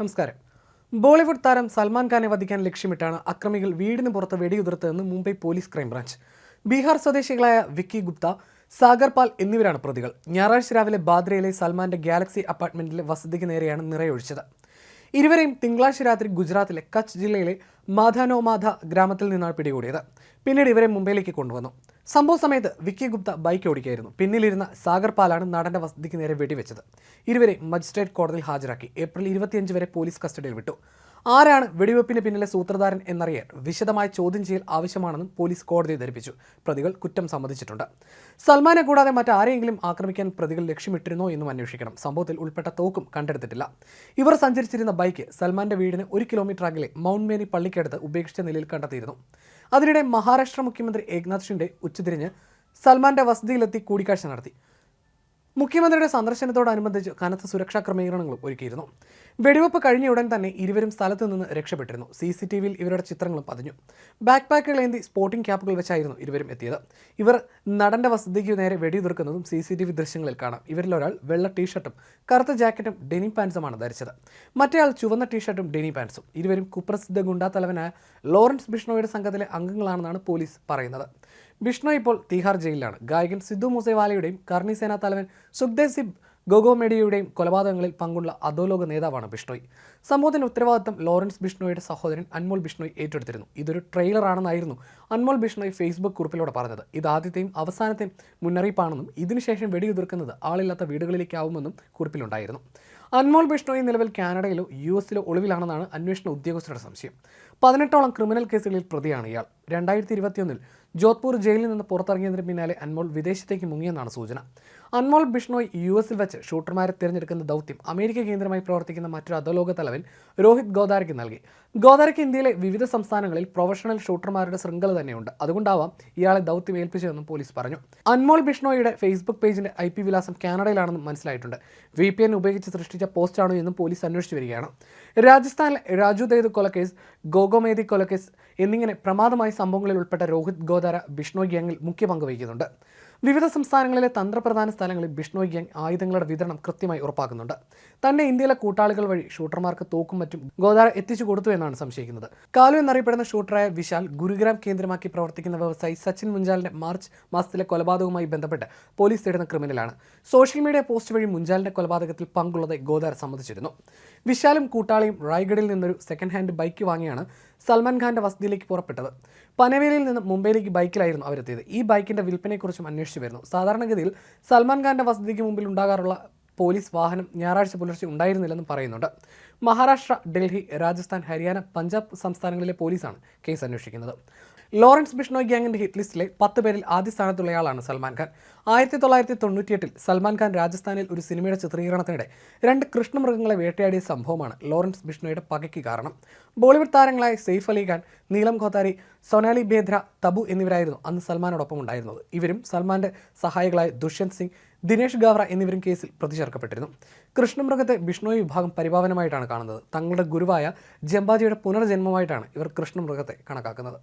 നമസ്കാരം. ബോളിവുഡ് താരം സൽമാൻ ഖാനെ വധിക്കാൻ ലക്ഷ്യമിട്ടാണ് അക്രമികൾ വീടിന് പുറത്ത് വെടിയുതിർത്തതെന്ന് Mumbai police crime branch. Bihar സ്വദേശികളായ വിക്കി ഗുപ്ത സാഗർ പാൽ എന്നിവരാണ് പ്രതികൾ. ഞായറാഴ്ച രാവിലെ ബാദ്രയിലെ സൽമാന്റെ ഗാലക്സി അപ്പാർട്ട്മെന്റിലെ വസതിക്ക് നേരെയാണ് നിറയൊഴിച്ചത്. ഇരുവരെയും തിങ്കളാഴ്ച രാത്രി ഗുജറാത്തിലെ കച്ച് ജില്ലയിലെ മാധാനോമാധ ഗ്രാമത്തിൽ നിന്നാണ് പിടികൂടിയത്. പിന്നീട് ഇവരെ മുംബൈയിലേക്ക് കൊണ്ടുവന്നു. സംഭവ സമയത്ത് വിക്കി ഗുപ്ത ബൈക്ക് ഓടിക്കുകയായിരുന്നു. പിന്നിലിരുന്ന സാഗർ പാലാണ് നടന്റെ വസതിക്ക് നേരെ വെടിവെച്ചത്. ഇരുവരെ മജിസ്ട്രേറ്റ് കോടതിയിൽ ഹാജരാക്കി. ഏപ്രിൽ ഇരുപത്തിയഞ്ച് വരെ പോലീസ് കസ്റ്റഡിയിൽ വിട്ടു. ആരാണ് വെടിവെപ്പിന് പിന്നിലെ സൂത്രധാരൻ എന്നറിയാൻ വിശദമായ ചോദ്യം ചെയ്യൽ ആവശ്യമാണെന്നും പോലീസ് കോടതിയെ ധരിപ്പിച്ചു. പ്രതികൾ കുറ്റം സമ്മതിച്ചിട്ടുണ്ട്. സൽമാനെ കൂടാതെ മറ്റാരെയെങ്കിലും ആക്രമിക്കാൻ പ്രതികൾ ലക്ഷ്യമിട്ടിരുന്നോ എന്നും അന്വേഷിക്കണം. സംഭവത്തിൽ ഉൾപ്പെട്ട തോക്കും കണ്ടെടുത്തിട്ടില്ല. ഇവർ സഞ്ചരിച്ചിരുന്ന ബൈക്ക് സൽമാന്റെ വീടിന് ഒരു കിലോമീറ്റർ അകലെ മൗണ്ട് മേരി പള്ളിക്കടുത്ത് ഉപേക്ഷിച്ച നിലയിൽ കണ്ടെത്തിയിരുന്നു. അതിനിടെ മഹാരാഷ്ട്ര മുഖ്യമന്ത്രി ഏക്നാഥ് ഷിൻഡെ ഉച്ചതിരിഞ്ഞ് സൽമാന്റെ വസതിയിലെത്തി കൂടിക്കാഴ്ച നടത്തി. മുഖ്യമന്ത്രിയുടെ സന്ദർശനത്തോടനുബന്ധിച്ച് കനത്ത സുരക്ഷാ ക്രമീകരണങ്ങളും ഒരുക്കിയിരുന്നു. വെടിവെപ്പ് കഴിഞ്ഞ ഉടൻ തന്നെ ഇരുവരും സ്ഥലത്ത് നിന്ന് രക്ഷപ്പെട്ടിരുന്നു. സി സി ടി വിയിൽ ഇവരുടെ ചിത്രങ്ങളും പതിഞ്ഞു. ബാക്ക് പാക്കുകൾ ഏന്തി സ്പോർട്ടിംഗ് ക്യാപ്പുകൾ വെച്ചായിരുന്നു ഇരുവരും എത്തിയത്. ഇവർ നടന്റെ വസതിക്ക് നേരെ വെടിയുതിർക്കുന്നതും സി സി ടി വി ദൃശ്യങ്ങളിൽ കാണാം. ഇവരിൽ ഒരാൾ വെള്ള ടീഷർട്ടും കറുത്ത ജാക്കറ്റും ഡെനി പാൻസുമാണ് ധരിച്ചത്. മറ്റേയാൾ ചുവന്ന ടീഷർട്ടും ഡെനി പാൻസും. ഇരുവരും കുപ്രസിദ്ധ ഗുണ്ടാ തലവനായ ലോറൻസ് ബിഷ്ണോയുടെ സംഘത്തിലെ അംഗങ്ങളാണെന്നാണ് പോലീസ് പറയുന്നത്. ബിഷ്ണോ ഇപ്പോൾ തിഹാർ ജയിലിലാണ്. ഗായകൻ സിദ്ധു മൂസേവാലയുടെയും കർണി സേനാ തലവൻ സുഖ്ദേവ് സിബ് ഗോഗോമേഡിയയുടെയും കൊലപാതകങ്ങളിൽ പങ്കുള്ള അധോലോക നേതാവാണ് ബിഷ്ണോയ്. സംഭവത്തിന്റെ ഉത്തരവാദിത്തം ലോറൻസ് ബിഷ്ണോയുടെ സഹോദരൻ അൻമോൾ ബിഷ്ണോയ് ഏറ്റെടുത്തിരുന്നു. ഇതൊരു ട്രെയിലറാണെന്നായിരുന്നു അൻമോൾ ബിഷ്ണോയ് ഫേസ്ബുക്ക് കുറിപ്പിലൂടെ പറഞ്ഞത്. ഇത് ആദ്യത്തെയും അവസാനത്തെയും മുന്നറിയിപ്പാണെന്നും ഇതിനുശേഷം വെടിയുതിർക്കുന്നത് ആളില്ലാത്ത വീടുകളിലേക്കാവുമെന്നും കുറിപ്പിലുണ്ടായിരുന്നു. അൻമോൾ ബിഷ്ണോയി നിലവിൽ കാനഡയിലോ യു എസിലോ ഒളിവിലാണെന്നാണ് അന്വേഷണ ഉദ്യോഗസ്ഥരുടെ സംശയം. പതിനെട്ടോളം ക്രിമിനൽ കേസുകളിൽ പ്രതിയാണ് ഇയാൾ. രണ്ടായിരത്തി ഇരുപത്തിയൊന്നിൽ ജോധ്പൂർ ജയിലിൽ നിന്ന് പുറത്തിറങ്ങിയതിന് പിന്നാലെ അൻമോൾ വിദേശത്തേക്ക് മുങ്ങിയെന്നാണ് സൂചന. അൻമോൾ ബിഷ്ണോയ് യു എസിൽ വെച്ച് ഷൂട്ടർമാരെ തിരഞ്ഞെടുക്കുന്ന ദൗത്യം അമേരിക്ക കേന്ദ്രമായി പ്രവർത്തിക്കുന്ന മറ്റൊരു അധോലോക തലവൻ രോഹിത് ഗോദാരയ്ക്ക് നൽകി. ഗോദാരയ്ക്ക് ഇന്ത്യയിലെ വിവിധ സംസ്ഥാനങ്ങളിൽ പ്രൊഫഷണൽ ഷൂട്ടർമാരുടെ ശൃംഖല തന്നെയുണ്ട്. അതുകൊണ്ടാവാം ഇയാളെ ദൗത്യം ഏൽപ്പിച്ചതെന്നും പോലീസ് പറഞ്ഞു. അൻമോൾ ബിഷ്ണോയുടെ ഫേസ്ബുക്ക് പേജിന്റെ ഐ വിലാസം കാനഡയിലാണെന്നും മനസ്സിലായിട്ടുണ്ട്. വി ഉപയോഗിച്ച് സൃഷ്ടിച്ച പോസ്റ്റാണോ എന്നും പോലീസ് അന്വേഷിച്ചു വരികയാണ്. രാജസ്ഥാനിലെ രാജു ദേദ് കൊലക്കേസ് ഗോഗോമേദി കൊലക്കേസ് എന്നിങ്ങനെ പ്രമാദമായ സംഭവങ്ങളിൽ ഉൾപ്പെട്ട രോഹിത് ഗോദാര ബിഷ്ണോയ് ഗ്യാങ്ങിൽ മുഖ്യ പങ്ക് വഹിക്കുന്നുണ്ട്. വിവിധ സംസ്ഥാനങ്ങളിലെ തന്ത്രപ്രധാന സ്ഥലങ്ങളിൽ ബിഷ്ണോയ് ഗ്യാങ് ആയുധങ്ങളുടെ വിതരണം കൃത്യമായി ഉറപ്പാക്കുന്നുണ്ട്. തന്നെ ഇന്ത്യയിലെ കൂട്ടാളികൾ വഴി ഷൂട്ടർമാർക്ക് തോക്കും മറ്റും ഗോദാര എത്തിച്ചു കൊടുത്തു എന്നാണ് സംശയിക്കുന്നത്. കാലു എന്നറിയപ്പെടുന്ന ഷൂട്ടറായ വിശാൽ ഗുരുഗ്രാം കേന്ദ്രമാക്കി പ്രവർത്തിക്കുന്ന വ്യവസായി സച്ചിൻ മുഞ്ചാലിന്റെ മാർച്ച് മാസത്തിലെ കൊലപാതകവുമായി ബന്ധപ്പെട്ട് പോലീസ് തേടുന്ന ക്രിമിനലാണ്. സോഷ്യൽ മീഡിയ പോസ്റ്റ് വഴി മുഞ്ചാലിന്റെ കൊലപാതകത്തിൽ പങ്കുള്ളതായി ഗോദാര സമ്മതിച്ചിരുന്നു. വിശാലും കൂട്ടാളിയും റായ്ഗഡിൽ നിന്നൊരു സെക്കൻഡ് ഹാൻഡ് ബൈക്ക് വാങ്ങിയാണ് സൽമാൻ ഖാന്റെ വസതിയിലേക്ക് പുറപ്പെട്ടത്. പനവേലിയിൽ നിന്ന് മുംബൈയിലേക്ക് ബൈക്കിലായിരുന്നു അവരെത്തിയത്. ഈ ബൈക്കിന്റെ വിൽപ്പനയെക്കുറിച്ചും അന്വേഷിച്ചു വരുന്നു സാധാരണഗതിയിൽ സൽമാൻ ഖാന്റെ വസതിക്ക് മുമ്പിൽ ഉണ്ടാകാറുള്ള പോലീസ് വാഹനം ഞായറാഴ്ച പുലർച്ചെ ഉണ്ടായിരുന്നില്ലെന്നും പറയുന്നുണ്ട്. മഹാരാഷ്ട്ര ഡൽഹി രാജസ്ഥാൻ ഹരിയാന പഞ്ചാബ് സംസ്ഥാനങ്ങളിലെ പോലീസാണ് കേസ് അന്വേഷിക്കുന്നത്. ലോറൻസ് ബിഷ്ണോയ് ഗ്യാങ്ങിന്റെ ഹിറ്റ് ലിസ്റ്റിലെ പത്ത് പേരിൽ ആദ്യ സ്ഥാനത്തുള്ളയാളാണ് സൽമാൻ ഖാൻ. ആയിരത്തി തൊള്ളായിരത്തി തൊണ്ണൂറ്റിയെട്ടിൽ സൽമാൻ ഖാൻ രാജസ്ഥാനിൽ ഒരു സിനിമയുടെ ചിത്രീകരണത്തിനിടെ രണ്ട് കൃഷ്ണമൃഗങ്ങളെ വേട്ടയാടിയ സംഭവമാണ് ലോറൻസ് ബിഷ്ണോയുടെ പകയ്ക്ക് കാരണം. ബോളിവുഡ് താരങ്ങളായ സെയ്ഫ് അലി ഖാൻ നീലം ഖോത്താരി സൊനാലി ബേദ്ര തബു എന്നിവരായിരുന്നു അന്ന് സൽമാനോടൊപ്പം ഉണ്ടായിരുന്നത്. ഇവരും സൽമാന്റെ സഹായികളായ ദുഷ്യന്ത് സിംഗ് ദിനേഷ് ഗാവ്ര എന്നിവരും കേസിൽ പ്രതി ചേർക്കപ്പെട്ടിരുന്നു കൃഷ്ണമൃഗത്തെ ബിഷ്ണോയി വിഭാഗം പരിപാവനമായിട്ടാണ് കാണുന്നത്. തങ്ങളുടെ ഗുരുവായ ജംബാജിയുടെ പുനർജന്മമായിട്ടാണ് ഇവർ കൃഷ്ണമൃഗത്തെ കണക്കാക്കുന്നത്.